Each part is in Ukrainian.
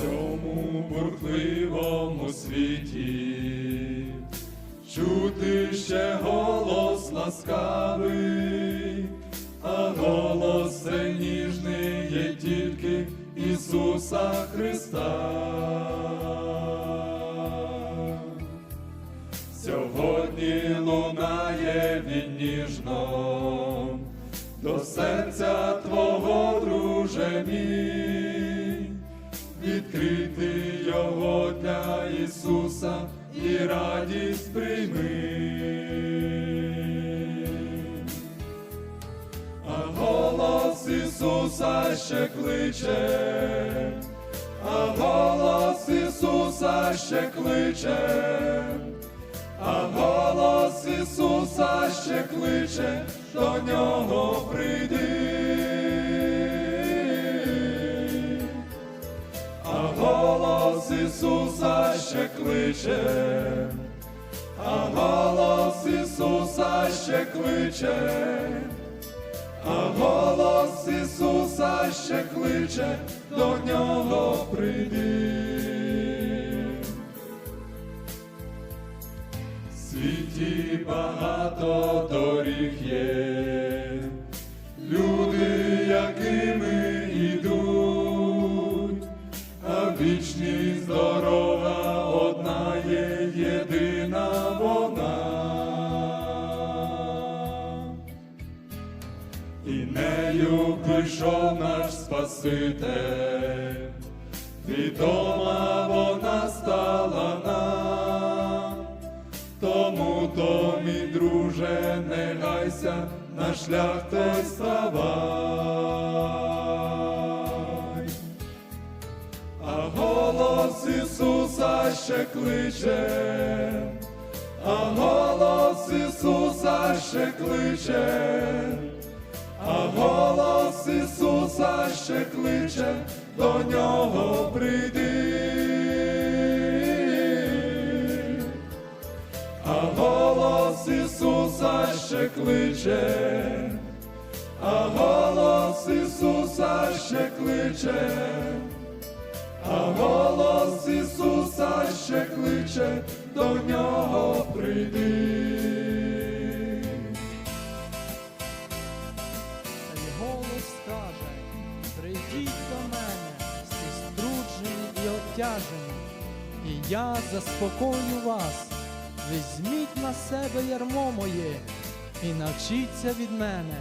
цьому бурхливому світі, чути ще голос ласкавий, а голос цей ніжний є тільки Ісуса Христа. Сьогодні лунає він ніжно, до серця Твого, друже мій, відкрити його для Ісуса і радість прийми. А голос Ісуса ще кличе, а голос Ісуса ще кличе. А голос Ісуса ще кличе, до нього кличе, а голос Ісуса ще кличе, а голос Ісуса ще кличе, до нього прийди. В світі багато доріг є, прийшов наш Спаситель, відома вона стала нам. Тому то, мій друже, не гайся, на шлях той ставай. А голос Ісуса ще кличе, а голос Ісуса ще кличе, Ще кличе, до нього прийди. А голос Ісуса ще кличе, а голос Ісуса ще кличе, а голос Ісуса ще кличе, до нього прийди. Обтяжені, і я заспокою вас. Візьміть на себе ярмо моє і навчіться від мене,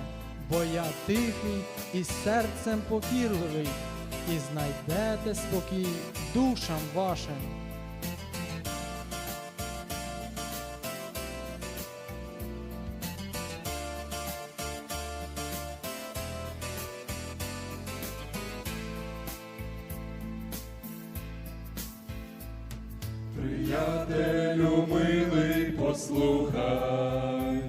бо я тихий і серцем покірливий, і знайдете спокій душам вашим. Приятелю милий, послухай,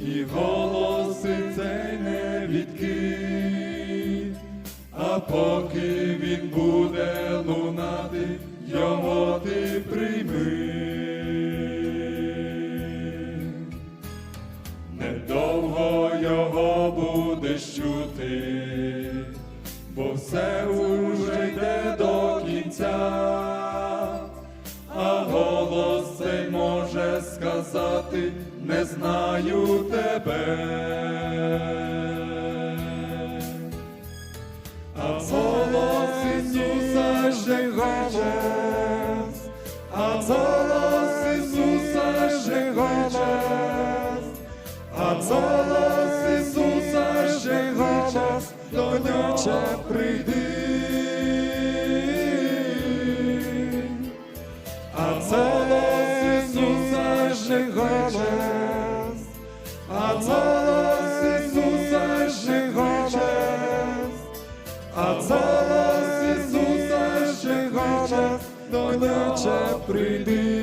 і голоси цей не відкинь, а поки він буде лунати, його ти прийми. Недовго його будеш чути, бо все знаю тебе, а голос Ісуса живе, а голос Ісуса живе, а голос Ісуса живе, до нього прийди. А голос Ісуса живе, до нече прийди.